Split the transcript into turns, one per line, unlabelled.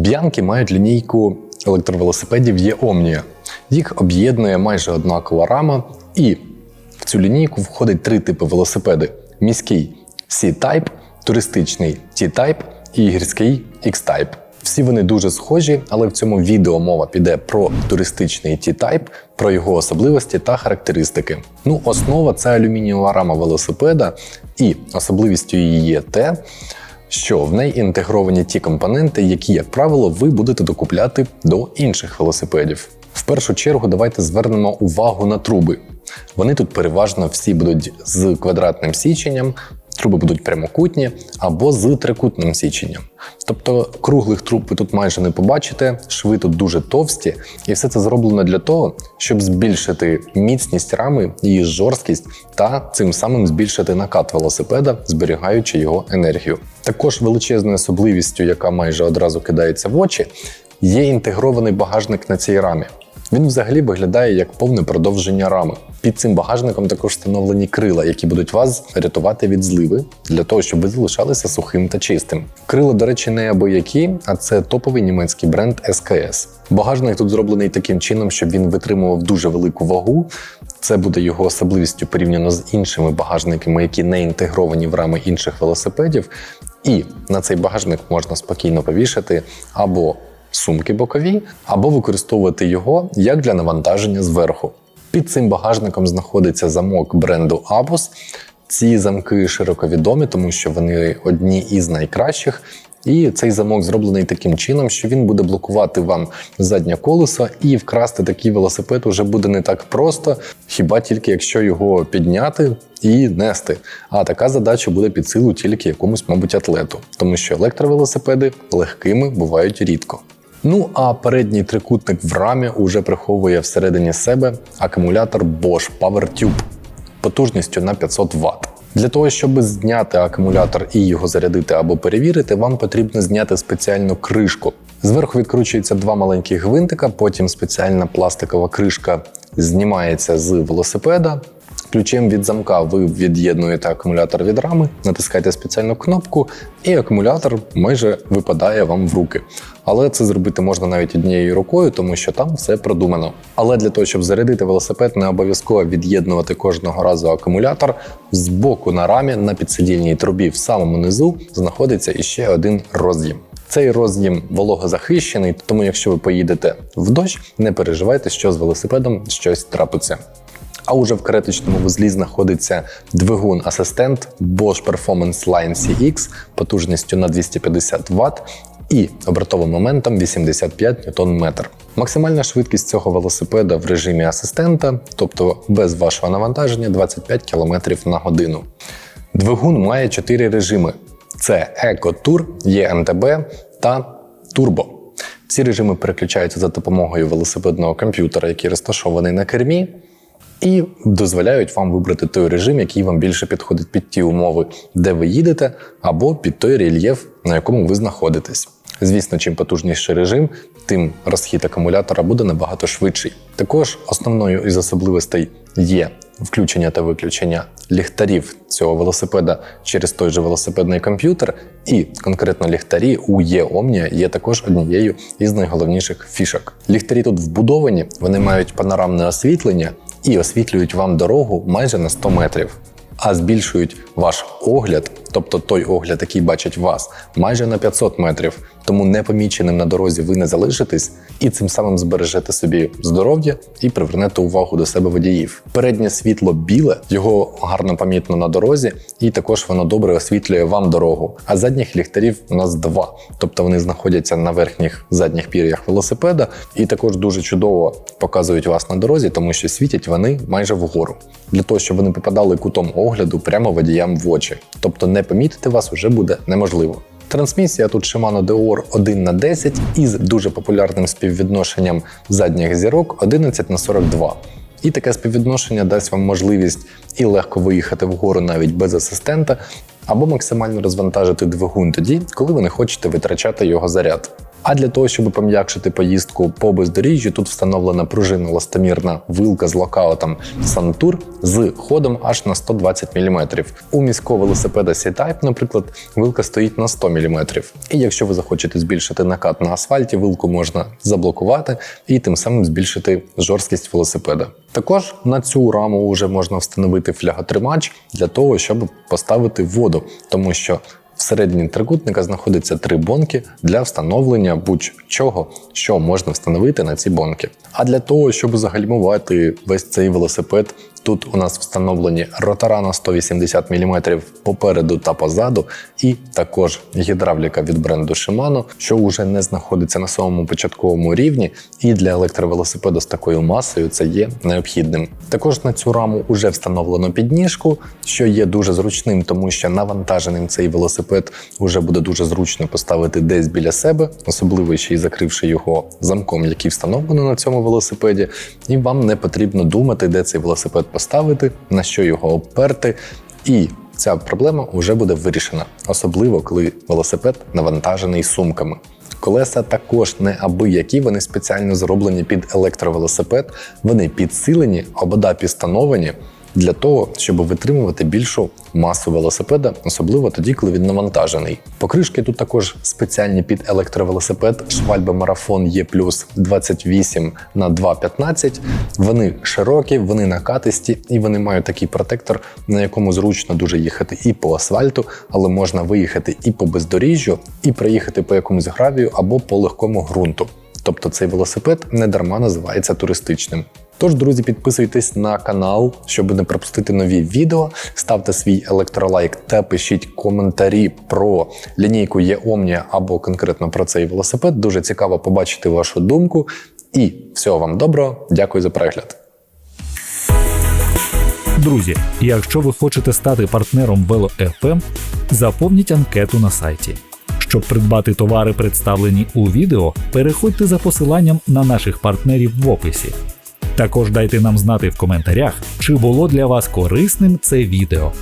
Б'янки мають лінійку електровелосипедів є Omnia. Їх об'єднує майже однакова рама, і в цю лінійку входить три типи велосипеди: міський C-Type, туристичний T-Type і гірський X-Type. Всі вони дуже схожі, але в цьому відео мова піде про туристичний T-Type, про його особливості та характеристики. Ну, основа це алюмінієва рама велосипеда, і особливістю її є те, що в неї інтегровані ті компоненти, які, як правило, ви будете докупляти до інших велосипедів. В першу чергу давайте звернемо увагу на труби. Вони тут переважно всі будуть з квадратним січенням, труби будуть прямокутні або з трикутним січенням. Тобто круглих труб ви тут майже не побачите, шви тут дуже товсті, і все це зроблено для того, щоб збільшити міцність рами, її жорсткість та цим самим збільшити накат велосипеда, зберігаючи його енергію. Також величезною особливістю, яка майже одразу кидається в очі, є інтегрований багажник на цій рамі. Він взагалі виглядає як повне продовження рами. Під цим багажником також встановлені крила, які будуть вас рятувати від зливи для того, щоб ви залишалися сухим та чистим. Крила, до речі, не абиякі, а це топовий німецький бренд SKS. Багажник тут зроблений таким чином, щоб він витримував дуже велику вагу. Це буде його особливістю порівняно з іншими багажниками, які не інтегровані в рами інших велосипедів. І на цей багажник можна спокійно повішати або сумки бокові, або використовувати його як для навантаження зверху. Під цим багажником знаходиться замок бренду Abus. Ці замки широко відомі, тому що вони одні із найкращих. І цей замок зроблений таким чином, що він буде блокувати вам заднє колесо, і вкрасти такий велосипед уже буде не так просто, хіба тільки якщо його підняти і нести. А така задача буде під силу тільки якомусь, мабуть, атлету, тому що електровелосипеди легкими бувають рідко. Ну а передній трикутник в рамі уже приховує всередині себе акумулятор Bosch PowerTube потужністю на 500 Вт. Для того, щоб зняти акумулятор і його зарядити або перевірити, вам потрібно зняти спеціальну кришку. Зверху відкручується два маленькі гвинтика, потім спеціальна пластикова кришка знімається з велосипеда. Ключем від замка ви від'єднуєте акумулятор від рами, натискаєте спеціальну кнопку, і акумулятор майже випадає вам в руки. Але це зробити можна навіть однією рукою, тому що там все продумано. Але для того, щоб зарядити велосипед, не обов'язково від'єднувати кожного разу акумулятор. Збоку на рамі на підсидільній трубі в самому низу знаходиться іще один роз'єм. Цей роз'єм вологозахищений, тому якщо ви поїдете в дощ, не переживайте, що з велосипедом щось трапиться. А уже в кареточному вузлі знаходиться двигун-асистент Bosch Performance Line CX потужністю на 250 Вт і обертовим моментом 85 Нм. Максимальна швидкість цього велосипеда в режимі асистента, тобто без вашого навантаження 25 км на годину. Двигун має 4 режими: це Eco Tour, ENTB та Turbo. Ці режими переключаються за допомогою велосипедного комп'ютера, який розташований на кермі і дозволяють вам вибрати той режим, який вам більше підходить під ті умови, де ви їдете, або під той рельєф, на якому ви знаходитесь. Звісно, чим потужніший режим, тим розхід акумулятора буде набагато швидший. Також основною із особливостей є включення та виключення ліхтарів цього велосипеда через той же велосипедний комп'ютер, і конкретно ліхтарі у Є-Omnia є також однією із найголовніших фішок. Ліхтарі тут вбудовані, вони мають панорамне освітлення і освітлюють вам дорогу майже на 100 метрів, а збільшують ваш огляд, тобто той огляд, який бачить вас, майже на 500 метрів. Тому непоміченим на дорозі ви не залишитесь і цим самим збережете собі здоров'я і привернете увагу до себе водіїв. Переднє світло біле, його гарно помітно на дорозі, і також воно добре освітлює вам дорогу. А задніх ліхтарів у нас два, тобто вони знаходяться на верхніх задніх пір'ях велосипеда, і також дуже чудово показують вас на дорозі, тому що світять вони майже вгору, для того, щоб вони попадали кутом огляду прямо водіям в очі. Тобто не помітити вас вже буде неможливо. Трансмісія тут Shimano Deor 1 на 10 із дуже популярним співвідношенням задніх зірок 11 на 42. І таке співвідношення дасть вам можливість і легко виїхати вгору навіть без асистента, або максимально розвантажити двигун тоді, коли ви не хочете витрачати його заряд. А для того, щоб пом'якшити поїздку по бездоріжжю, тут встановлена пружинна ластомірна вилка з локаутом Santur з ходом аж на 120 мм. У міського велосипеда C-Type, наприклад, вилка стоїть на 100 мм. І якщо ви захочете збільшити накат на асфальті, вилку можна заблокувати і тим самим збільшити жорсткість велосипеда. Також на цю раму вже можна встановити фляготримач для того, щоб поставити воду, тому що Всередині трикутника знаходиться три бонки для встановлення будь-чого, що можна встановити на ці бонки. А для того, щоб загальмувати весь цей велосипед, тут у нас встановлені ротора на 180 мм попереду та позаду, і також гідравліка від бренду Shimano, що вже не знаходиться на самому початковому рівні, і для електровелосипеду з такою масою це є необхідним. Також на цю раму вже встановлено підніжку, що є дуже зручним, тому що навантаженим цей велосипед вже буде дуже зручно поставити десь біля себе, особливо ще й закривши його замком, який встановлено на цьому велосипеді, і вам не потрібно думати, де цей велосипед поставити, на що його обперти. І ця проблема вже буде вирішена, особливо коли велосипед навантажений сумками. Колеса також не аби які, вони спеціально зроблені під електровелосипед, вони підсилені, обода підстановані для того, щоб витримувати більшу масу велосипеда, особливо тоді, коли він навантажений. Покришки тут також спеціальні під електровелосипед Schwalbe Marathon E 28 на 2,15. Вони широкі, вони накатисті і вони мають такий протектор, на якому зручно дуже їхати і по асфальту, але можна виїхати і по бездоріжжю, і проїхати по якомусь гравію або по легкому ґрунту. Тобто цей велосипед не дарма називається туристичним. Тож, друзі, підписуйтесь на канал, щоб не пропустити нові відео. Ставте свій електролайк та пишіть коментарі про лінійку є Omnia або конкретно про цей велосипед. Дуже цікаво побачити вашу думку. І всього вам доброго, дякую за перегляд.
Друзі, якщо ви хочете стати партнером VeloFM, заповніть анкету на сайті. Щоб придбати товари, представлені у відео, переходьте за посиланням на наших партнерів в описі. Також дайте нам знати в коментарях, чи було для вас корисним це відео.